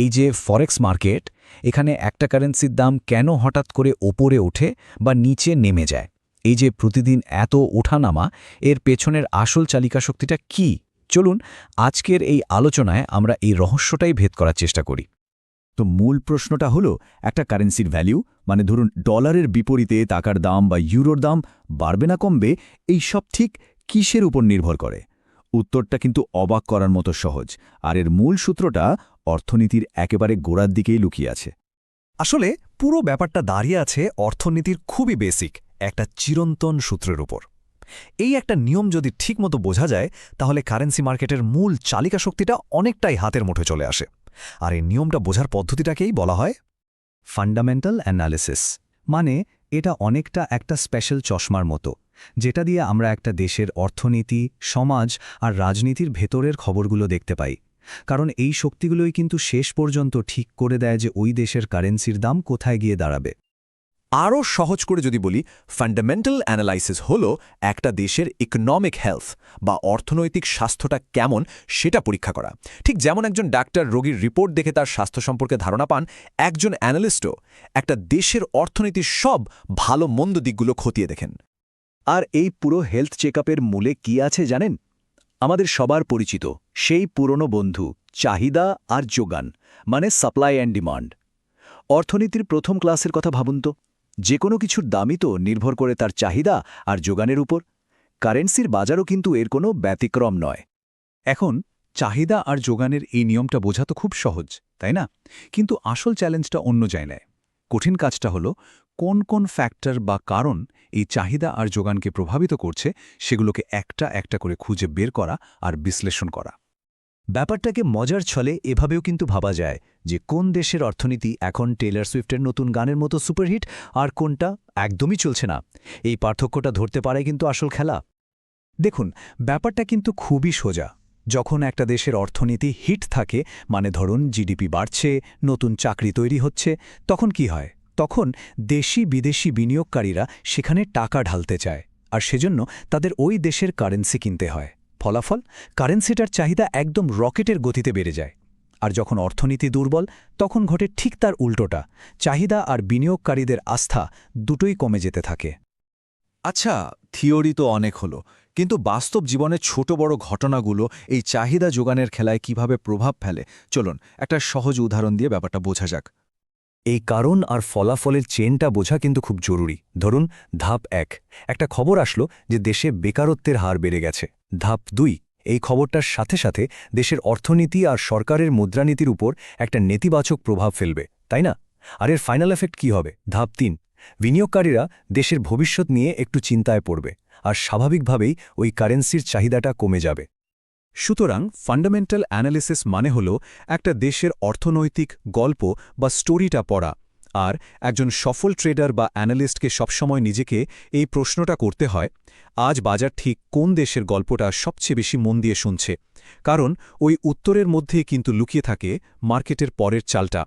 এই যে ফরেক্স মার্কেট এখানে একটা কারেন্সির দাম কেন হঠাৎ করে ওপরে ওঠে বা নিচে নেমে যায়? এই যে প্রতিদিন এত ওঠানামা, এর পেছনের আসল চালিকা শক্তিটা কি? চলুন, আজকের এই আলোচনায় আমরা এই রহস্যটাই ভেদ করার চেষ্টা করি। তো মূল প্রশ্নটা হলো, একটা কারেন্সির ভ্যালু মানে ধরুন ডলারের বিপরীতে টাকার দাম বা ইউরোর দাম বাড়বে না কমবে, এই সব ঠিক কিসের উপর নির্ভর করে? উত্তরটা কিন্তু অবাক করার মতো সহজ, আর এর মূল সূত্রটা অর্থনীতির একেবারে গোড়ার দিকেই লুকিয়ে আছে। আসলে পুরো ব্যাপারটা দাঁড়িয়ে আছে অর্থনীতির খুবই বেসিক একটা চিরন্তন সূত্রের উপর। এই একটা নিয়ম যদি ঠিকমতো বোঝা যায়, তাহলে কারেন্সি মার্কেটের মূল চালিকা শক্তিটা অনেকটাই হাতের মুঠে চলে আসে। আর এই নিয়মটা বোঝার পদ্ধতিটাকেই বলা হয় ফান্ডামেন্টাল অ্যানালিসিস মানে এটা অনেকটা একটা স্পেশাল চশমার মতো। যেটা দিয়ে আমরা একটা দেশের অর্থনীতি, সমাজ আর রাজনীতির ভেতরের খবরগুলো দেখতে পাই। কারণ এই শক্তিগুলোই কিন্তু শেষ পর্যন্ত ঠিক করে দেয় যে ওই দেশের কারেন্সির দাম কোথায় গিয়ে দাঁড়াবে। আরও সহজ করে যদি বলি ফান্ডামেন্টাল অ্যানালাইসিস হল একটা দেশের ইকোনমিক হেলথ বা অর্থনৈতিক স্বাস্থ্যটা কেমন সেটা পরীক্ষা করা। ঠিক যেমন একজন ডাক্তার রোগীর রিপোর্ট দেখে তার স্বাস্থ্য সম্পর্কে ধারণা পান, একজন অ্যানালিস্টও একটা দেশের অর্থনীতির সব ভালো মন্দ দিকগুলো খতিয়ে দেখেন। আর এই পুরো হেলথ চেকআপের মূলে কি আছে জানেন? আমাদের সবার পরিচিত সেই পুরনো বন্ধু, চাহিদা আর যোগান মানে সাপ্লাই অ্যান্ড ডিমান্ড। অর্থনীতির প্রথম ক্লাসের কথা ভাবুন তো। যে কোনো কিছুর দামই তো নির্ভর করে তার চাহিদা আর যোগানের উপর। কারেন্সির বাজারও কিন্তু এর কোনো ব্যতিক্রম নয়। এখন, চাহিদা আর যোগানের এই নিয়মটা বোঝা তো খুব সহজ, তাই না? কিন্তু আসল চ্যালেঞ্জটা অন্য জায়গায়। কঠিন কাজটা হলো কোন কোন ফ্যাক্টর বা কারণ এই চাহিদা আর যোগানকে প্রভাবিত করছে সেগুলোকে একটা একটা করে খুঁজে বের করা আর বিশ্লেষণ করা। ব্যাপারটাকে মজার ছলে এভাবেও কিন্তু ভাবা যায় যে কোন দেশের অর্থনীতি এখন টেইলার সুইফটের নতুন গানের মতো সুপারহিট আর কোনটা একদমই চলছে না। এই পার্থক্যটা ধরতে পারে কিন্তু আসল খেলা। দেখুন, ব্যাপারটা কিন্তু খুবই সোজা। যখন একটা দেশের অর্থনীতি হিট থাকে মানে ধরুন, জিডিপি বাড়ছে, নতুন চাকরি তৈরি হচ্ছে, তখন কি হয়? তখন দেশি বিদেশি বিনিয়োগকারীরা সেখানে টাকা ঢালতে চায়, আর সেজন্য তাদের ওই দেশের কারেন্সি কিনতে হয়। ফলাফল? কারেন্সিটার চাহিদা একদম রকেটের গতিতে বেড়ে যায়। আর যখন অর্থনীতি দুর্বল, তখন ঘটে ঠিক তার উল্টোটা। চাহিদা আর বিনিয়োগকারীদের আস্থা দুটোই কমে যেতে থাকে। আচ্ছা থিওরি তো অনেক হলো, কিন্তু বাস্তব জীবনের ছোট বড় ঘটনাগুলো এই চাহিদা যোগানের খেলায় কীভাবে প্রভাব ফেলে? চলুন, একটা সহজ উদাহরণ দিয়ে ব্যাপারটা বোঝা যাক। এই কারণ আর ফলাফলের চেনটা বোঝা কিন্তু খুব জরুরি। ধরুন, ধাপ এক। একটা খবর আসলো যে দেশে বেকারত্বের হার বেড়ে গেছে। ধাপ দুই, এই খবরটার সাথে সাথে দেশের অর্থনীতি আর সরকারের মুদ্রানীতির উপর একটা নেতিবাচক প্রভাব ফেলবে, তাই না? আর এর ফাইনাল এফেক্ট কি হবে? ধাপ তিন, বিনিয়োগকারীরা দেশের ভবিষ্যৎ নিয়ে একটু চিন্তায় পড়বে, আর স্বাভাবিকভাবেই ওই কারেন্সির চাহিদাটা কমে যাবে। সুতরাং ফান্ডামেন্টাল অ্যানালিসিস মানে হল একটা দেশের অর্থনৈতিক গল্প বা স্টোরিটা পড়া, আর একজন সফল ট্রেডার বা অ্যানালিস্টকে সবসময় নিজেকে এই প্রশ্নটা করতে হয়, আজ বাজার ঠিক কোন দেশের গল্পটা সবচেয়ে বেশি মন দিয়ে শুনছে? কারণ ওই উত্তরের মধ্যেই কিন্তু লুকিয়ে থাকে মার্কেটের পরের চালটা।